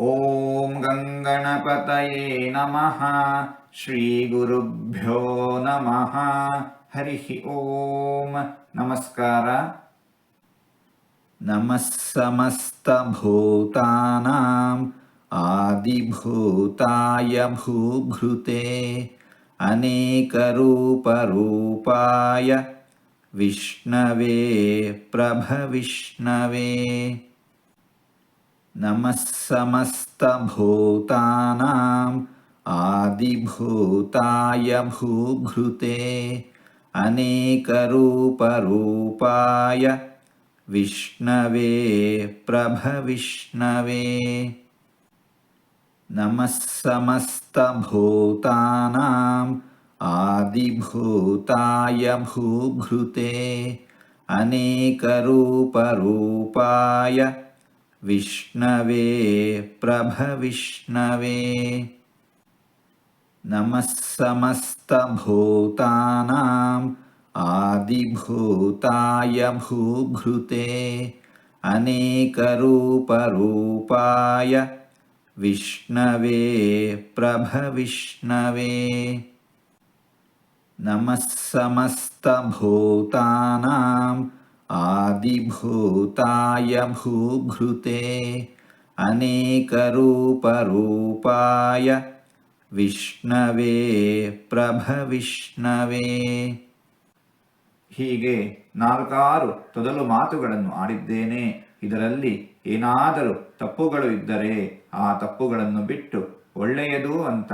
ॐ गङ्गणपतये नमः श्रीगुरुभ्यो नमः। हरिः ॐ नमस्कार। नमः समस्तभूतानाम् आदिभूताय भूभृते अनेकरूपरूपाय विष्णवे प्रभविष्णवे नमः समस्तभूतानाम् आदिभूताय भूभृते अनेकरूपरूपाय विष्णवे प्रभविष्णवे। नमः समस्तभूतानाम् आदिभूताय भूभृते अनेकरूपरूपाय विष्णवे प्रभविष्णवे। नमः समस्तभूतानाम् आदिभूताय भूभृते अनेकरूपरूपाय विष्णवे प्रभविष्णवे। नमः समस्तभूतानाम् आदिभूताय भूभृते अनेकरूपरूपाय ವಿಷ್ಣವೇ ಪ್ರಭವಿಷ್ಣವೇ ಹೀಗೆ ನಾಲ್ಕಾರು ತೊದಲು ಮಾತುಗಳನ್ನು ಆಡಿದ್ದೇನೆ ಇದರಲ್ಲಿ ಏನಾದರೂ ತಪ್ಪುಗಳು ಇದ್ದರೆ ಆ ತಪ್ಪುಗಳನ್ನು ಬಿಟ್ಟು ಒಳ್ಳೆಯದು ಅಂತ